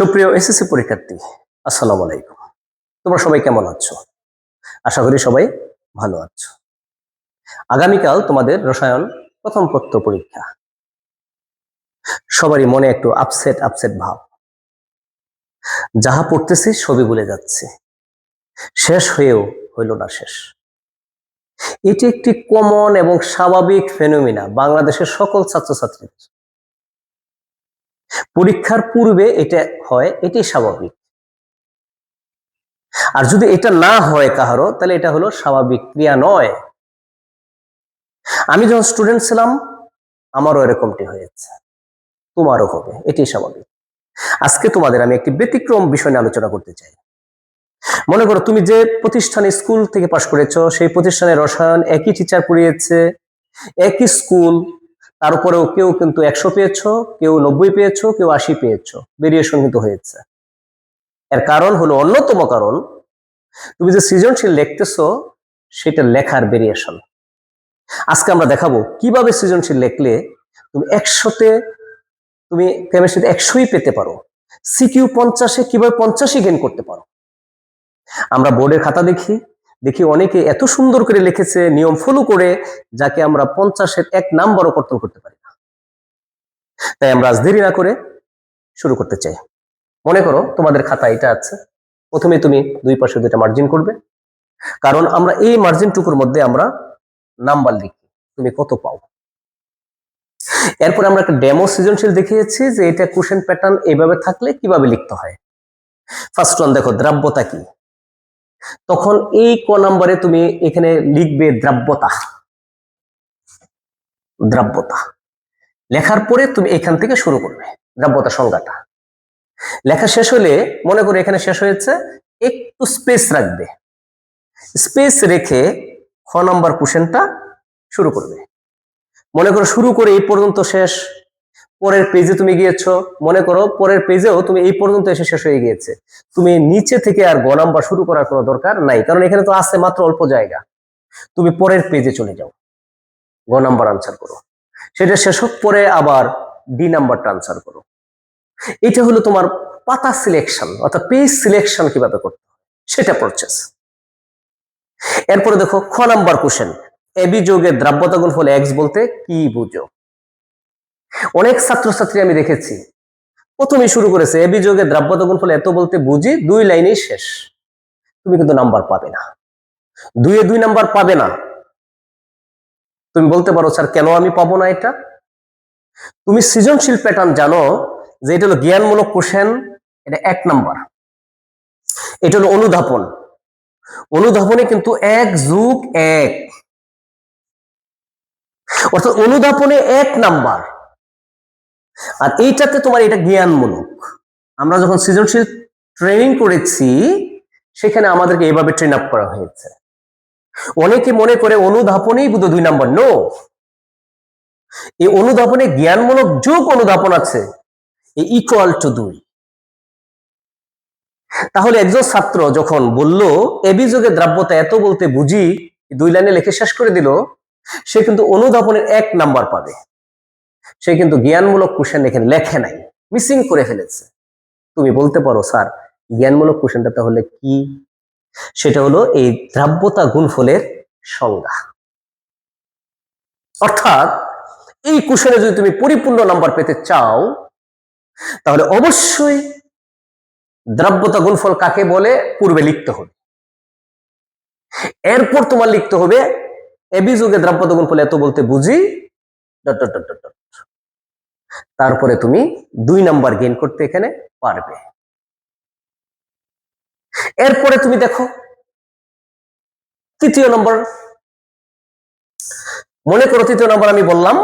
সুপ্রিয় এসএসসি পরীক্ষার্থী, আসসালামু আলাইকুম। তোমরা সবাই কেমন আছো? আশা করি সবাই ভালো আছো। আগামীকাল তোমাদের রসায়ন প্রথম পত্র পরীক্ষা। সবারই মনে একটু আপসেট আপসেট ভাব। যাহা পড়তেছি সবই ভুলে যাচ্ছে। শেষ হয়েও হইল না শেষ। এটি একটি কমন এবং স্বাভাবিক ফেনোমিনা বাংলাদেশের সকল ছাত্রছাত্রীদের। পরীক্ষার পূর্বে এটা হয় এটি স্বাভাবিক। আর যদি এটা না হয় কাহারও, তাহলে এটা হলো স্বাভাবিক ক্রিয়া নয়। আমি যখন স্টুডেন্ট ছিলাম, আমারও এরকমটি হয়েছে। তোমারও হবে এটি স্বাভাবিক। আজকে তোমাদের আমি একটি ব্যতিক্রম বিষয় নিয়ে আলোচনা করতে চাই। মনে করো তুমি যে প্রতিষ্ঠানে স্কুল থেকে পাশ করেছ, সেই প্রতিষ্ঠানে রসায়ন একই টিচার পড়িয়েছে, একই স্কুল তার উপরেও কেউ কিন্তু একশো পেয়েছ, কেউ নব্বই পেয়েছ, কেউ আশি পেয়েছ। ভেরিয়েশন কিন্তু হয়েছে। এর কারণ হলো অন্যতম কারণ, তুমি যে সৃজনশীল লিখতেছো, সেটা লেখার ভেরিয়েশন আজকে আমরা দেখাবো কীভাবে সৃজনশীল লিখলে তুমি একশোতে, তুমি কেমিস্ট্রিতে একশোই পেতে পারো। সিকিউ পঞ্চাশে কীভাবে পঞ্চাশে গেন করতে পারো? আমরা বোর্ডের খাতা দেখি। দেখি অনেকে এত সুন্দর করে লিখেছে, নিয়ম ফলো করে, যাকে আমরা পঞ্চাশের এক নাম্বারও কর্তন করতে পারি না। তাই আমরা আজ দেরি না করে শুরু করতে চাই। মনে করো তোমাদের খাতা এটা আছে। প্রথমে তুমি দুই পাশে দুইটা মার্জিন করবে। কারণ আমরা এই মার্জিন টুকুর মধ্যে আমরা নাম্বার লিখি। তুমি কত পাও? এরপর আমরা একটা ডেমো সৃজনশীল দেখিয়েছি যে এটা কোশ্চেন প্যাটার্ন এইভাবে থাকলে কীভাবে লিখতে হয়। ফার্স্ট ওয়ান দেখো, দ্রাব্যতা কি? তখন এই ক নাম্বারে তুমি এখানে লিখবে দ্রাব্যতা। দ্রাব্যতা। লেখার পরে তুমি এখান থেকে শুরু করবে দ্রাব্যতা সংজ্ঞাটা। লেখা শেষ হলে মনে করো এখানে শেষ হয়েছে, একটু স্পেস রাখবে। স্পেস রেখে খ নাম্বার কোশ্চেনটা শুরু করবে। মনে করো শুরু করে এই পর্যন্ত শেষ। পরের পেজে তুমি গিয়েছো, মনে করো পরের পেজেও তুমি এই পর্যন্ত এসে শেষ হয়ে গিয়েছে। তুমি নিচে থেকে আর গ নাম্বার শুরু করার কোনো দরকার নাই, কারণ এখানে তো আছে মাত্র অল্প জায়গা। তুমি পরের পেজে চলে যাও গ নাম্বার আনসার করো। সেটা শেষ হোক, পরে আবার ডি নাম্বারটা আনসার করো। এটা হলো তোমার পাতা সিলেকশন অর্থাৎ পেজ সিলেকশন কীভাবে করতে সেটা প্রসেস এরপরে দেখো, খ নাম্বার কোশ্চেন এবি যোগের দ্রাব্যতা গুণ ফলে এক্স বলতে কি বুঝো? অনেক ছাত্রছাত্রী আমি দেখেছি। প্রথমে শুরু করেছে এবি যোগের দ্রাব্যতা গুণ ফলে এত বলতে বুঝি দুই লাইনেই শেষ। তুমি কিন্তু নাম্বার পাবে না। দুইয়ে দুই নাম্বার পাবে না। তুমি বলতে পারো, স্যার, কেন আমি পাবো না এটা? তুমি সৃজনশীল প্যাটার্ন জানো যে এটা হলো জ্ঞানমূলক কোশ্চেন এটা এক নাম্বার। এটা হলো অনুধাপন অনুধাপনে কিন্তু এক যুগ এক। অর্থাৎ অনুধাপনে এক নাম্বার। আর এইটাতে তোমার এটা জ্ঞানমূলক। আমরা যখন সৃজনশীল ট্রেনিং করেছি, সেখানে আমাদেরকে এইভাবে ট্রেন আপ করা হয়েছে। অনেকে মনে করে অনুধাপনেই বুধ দুই নাম্বার। নো এই অনুধাপনে জ্ঞানমূলক যোগ অনুধাপন আছে। এই ইকুয়াল টু দুই। তাহলে একজন ছাত্র যখন বলল এবি যোগে দ্রাব্যতা এত বলতে বুঝি, দুই লাইনে লিখে শেষ করে দিল, সে কিন্তু অনুধাবনের এক নাম্বার পাবে। সে কিন্তু জ্ঞানমূলক কোশ্চেন এখানে লেখে নাই মিসিং করে ফেলেছে। তুমি বলতে পারো, স্যার, জ্ঞানমূলক কোশ্চেনটা তাহলে কি? সেটা হলো এই দ্রাব্যতা গুণফলের সংজ্ঞা। অর্থাৎ এই কোশ্চেনে যদি তুমি পরিপূর্ণ নাম্বার পেতে চাও, তাহলে অবশ্যই দ্রাব্যতা গুণফল কাকে বলে? পূর্বে লিখতে হবে। এরপর তোমার লিখতে হবে এবি যুগে দ্রাব্যতা গুণফল এত বলতে বুঝি? Dot dot dot dot. তারপরে তুমি দুই নাম্বার গেইন করতে এখানে পারবে। এরপরে তুমি দেখো, তৃতীয় নম্বর। মনে করো তৃতীয় নম্বর আমি বললাম,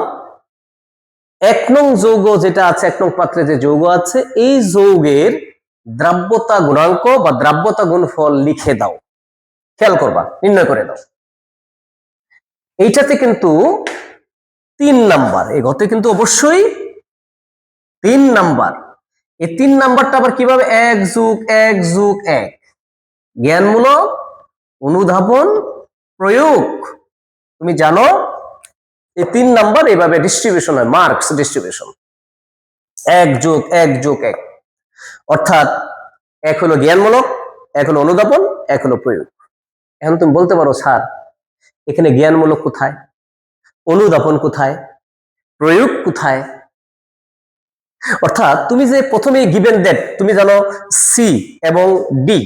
এক নং যৌগ যেটা আছে, এক নং পাত্রে যে যৌগ আছে, এই যৌগের দ্রাব্যতা গুণাঙ্ক বা দ্রাব্যতা গুণফল লিখে দাও। খেয়াল করবা, নির্ণয় করে দাও। এইটাতে কিন্তু তিন নাম্বার এই গতে কিন্তু অবশ্যই তিন নাম্বার। এই তিন নাম্বারটা আবার কীভাবে এক যুগ এক যুগ, এক? জ্ঞানমূলক অনুধাবন প্রয়োগ। তুমি জানো, এই তিন নাম্বার এইভাবে ডিস্ট্রিবিউশন হয় মার্কস ডিস্ট্রিবিউশন এক যোগ এক যোগ, এক। অর্থাৎ, এক হলো জ্ঞানমূলক, এক হলো অনুধাবন, এক হলো প্রয়োগ। এখন তুমি বলতে পারো, স্যার, এখানে জ্ঞানমূলক কোথায়? অনুধাবন কোথায়? প্রয়োগ কোথায়? অর্থাৎ তুমি যে প্রথমে গিভেন দ্যাট তুমি জানো সি এবং ডি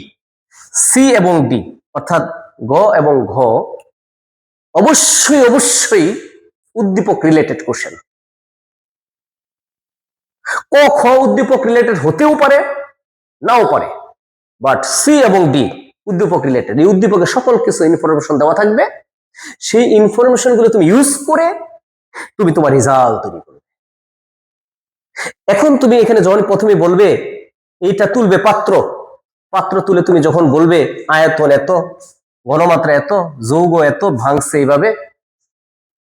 সি এবং ডি অর্থাৎ গ এবং ঘ, অবশ্যই অবশ্যই উদ্দীপক রিলেটেড কোশ্চেন ক, খ উদ্দীপক রিলেটেড হতেও পারে, নাও পারে বাট সি এবং ডি উদ্দীপক রিলেটেড এই উদ্দীপকে সকল কিছু ইনফরমেশন দেওয়া থাকবে। সেই ইনফরমেশনগুলো তুমি ইউজ করে তুমি তোমার রেজাল্ট তৈরি এখন তুমি এখানে যখন প্রথমে বলবে, এইটা তুলবে পাত্র পাত্র তুলে তুমি যখন বলবে, আয়তন এত, ঘনমাত্রা এত, যৌগ এত, ভাঙছে এইভাবে,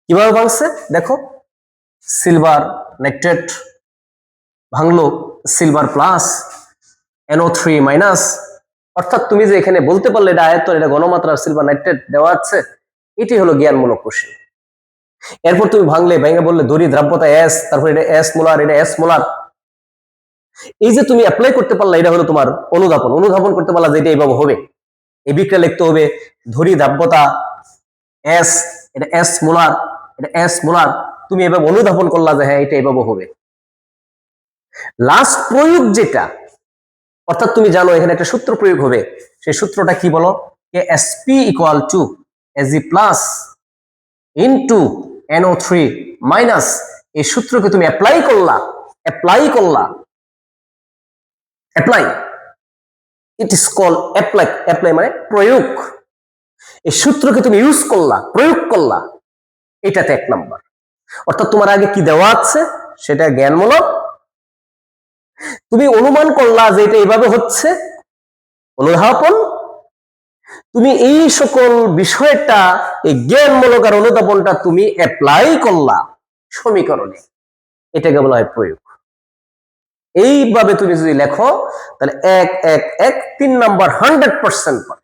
কীভাবে ভাঙছে? দেখো সিলভার নাইট্রেট ভাঙলো silver plus N O three minus অর্থাৎ তুমি যে এখানে বলতে পারলে এটা আয়তন, এটা ঘনমাত্রা সিলভার নাইট্রেট দেওয়া আছে এটি হলো জ্ঞানমূলক কোশ্চেন এরপর তুমি ভাঙলে, ভেঙে বললে, দড়ি, দ্রাব্যতা, এস, তারপর এটা এস মোলার, এটা এস মোলার। এই যে তুমি অ্যাপ্লাই করতে পারলা, এটা হলো তোমার অনুধাবন। অনুধাবন করতে পারলা যে এটা এইভাবে হবে। এই বিক্রিয়া লিখতে হবে ধরি দ্রাব্যতা, এস, এটা এস মোলার, এটা এস মোলার। তুমি এভাবে অনুধাবন করলা যে হ্যাঁ এটা এভাবে হবে। লাস্ট প্রয়োগ যেটা, অর্থাৎ তুমি জানো এখানে একটা সূত্র প্রয়োগ হবে। সেই সূত্রটা কি বলো? S P equal to A G plus into N O three minus এই সূত্রকে তুমি অ্যাপ্লাই করলা অ্যাপ্লাই করলা। Apply it is call apply apply মানে প্রয়োগ। এই সূত্রকে তুমি ইউজ করলা, প্রয়োগ করলা। এটাতে এক নাম্বার অর্থাৎ তোমার আগে কি দেওয়া আছে, সেটা জ্ঞানমূলক। তুমি অনুমান করলা যে এটা এইভাবে হচ্ছে। অনুধাবন। তুমি এই সকল বিষয়টা, এই জ্ঞানমূলক আর অনুধাবনটা তুমি অ্যাপ্লাই করলা সমীকরণে। এটাকে বলা হয় প্রয়োগ। এইভাবে তুমি যদি লেখো, তাহলে এক এক এক, তিন নাম্বার হান্ড্রেড পার্সেন্ট পাবে।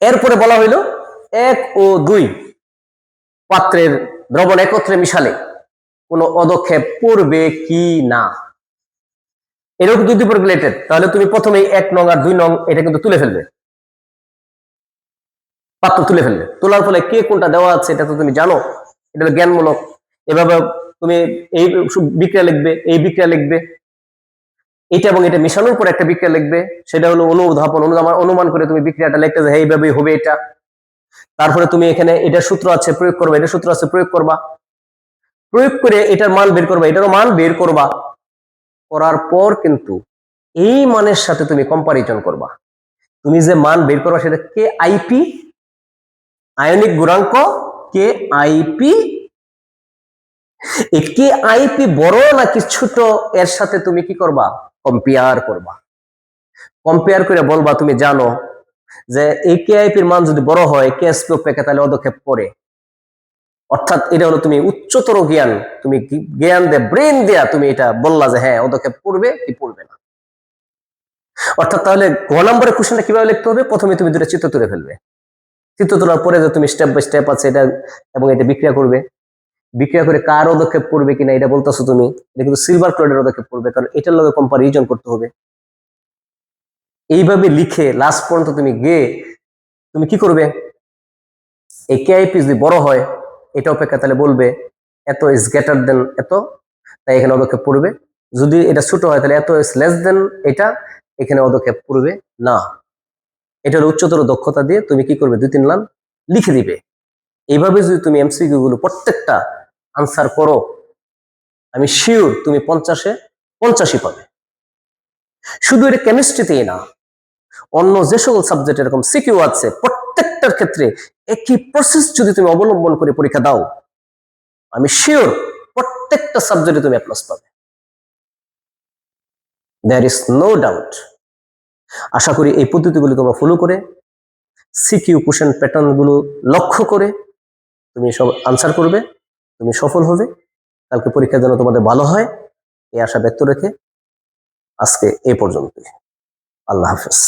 এরপরে বলা হইল, এক ও দুই পাত্রের দ্রবণ একত্রে মিশালে কোনো পদক্ষেপ পড়বে কি না? এরকম দুই দুই রিলেটেড তাহলে তুমি প্রথমে এক নং আর দুই নং এটা কিন্তু তুলে ফেলবে। পাত্র তুলে ফেলবে। তোলার ফলে কে কোনটা দেওয়া আছে এটা তো তুমি জানো। এটা জ্ঞানমূলক। এভাবে তুমি এই বিক্রিয়া লিখবে, এই বিক্রিয়া লিখবে। এটা এবং এটা মিশানোর পর একটা বিক্রিয়া লিখবে। সেটা হলো অনুধাবন অনুধাবন অনুমান করে তুমি বিক্রিয়াটা লিখতে যে এইভাবেই হবে এটা। তারপরে তুমি এখানে এটা সূত্র আছে, প্রয়োগ করবা, এটা সূত্র আছে, প্রয়োগ করবা। প্রয়োগ করে এটার মান বের করবা, এটারও মান বের করবা। করার পর কিন্তু এই মানের সাথে তুমি কম্পারিজন করবা। তুমি যে মান বের করবা সেটা কে আইপি আয়নিক গুণাঙ্ক কে আইপি কে আইপি বড় নাকি ছোট, এর সাথে তুমি কি করবা? কম্পেয়ার করবা। কম্পেয়ার করে বলবা, তুমি জানো যে এই কে আইপির মান যদি বড় হয় কে এসপি অপেক্ষা তাহলে অদক্ষেপ পড়ে অর্থাৎ এটা হলো তুমি উচ্চতর জ্ঞান, তুমি জ্ঞান দে, ব্রেন দেয়া, তুমি এটা বললা যে হ্যাঁ অদক্ষেপ পড়বে কি পড়বে না। অর্থাৎ তাহলে গ নম্বরের কোশ্চেনটা কীভাবে লিখতে হবে? প্রথমে তুমি দুটো চিত্র তুলে ফেলবে। চিত্র তোলার পরে যে তুমি স্টেপ বাই স্টেপ আছে এটা এবং এটা বিক্রিয়া করবে। বিক্রিয়া করে কার পদক্ষেপ পড়বে কিনা এটা বলতেছো তুমি। এটা কিন্তু সিলভার ক্লোরাইডের পদক্ষেপ পড়বে কারণ এটার লগে কম্পারিজন করতে হবে। এইভাবে লিখে লাস্ট পর্যন্ত তুমি গিয়ে তুমি কি করবে? এই কেআইপি যদি বড় হয় এটা অপেক্ষা তাহলে বলবে, এত ইজ গ্রেটার দেন এত, তাই এখানে অদক্ষেপ পড়বে। যদি এটা ছোট হয় তাহলে এত ইজ লেস দেন এটা, এখানে পদক্ষেপ পড়বে না। এটা হলো উচ্চতর দক্ষতা দিয়ে তুমি কি করবে, দুই তিন লাইন লিখে দিবে। এইভাবে যদি তুমি এমসিকিউ গুলো প্রত্যেকটা আনসার করো, আমি শিওর তুমি পঞ্চাশে পঞ্চাশই পাবে। শুধু এটা কেমিস্ট্রিতেই না, অন্য যে সকল সাবজেক্ট এরকম সিকিউ আছে প্রত্যেকটার ক্ষেত্রে একই প্রসেস যদি তুমি অবলম্বন করে পরীক্ষা দাও, আমি শিওর প্রত্যেকটা সাবজেক্টে তুমি প্লাস পাবে। দেয়ার ইজ নো ডাউট আশা করি এই পদ্ধতিগুলো তোমরা ফলো করে সিকিউ কোশ্চেন প্যাটার্নগুলো লক্ষ্য করে তুমি সব আনসার করবে, তুমি সফল হবে। কালকে পরীক্ষা যেন তোমাদের ভালো হয়, এই আশা ব্যক্ত রেখে আজকে এই পর্যন্ত আল্লাহ হাফেজ।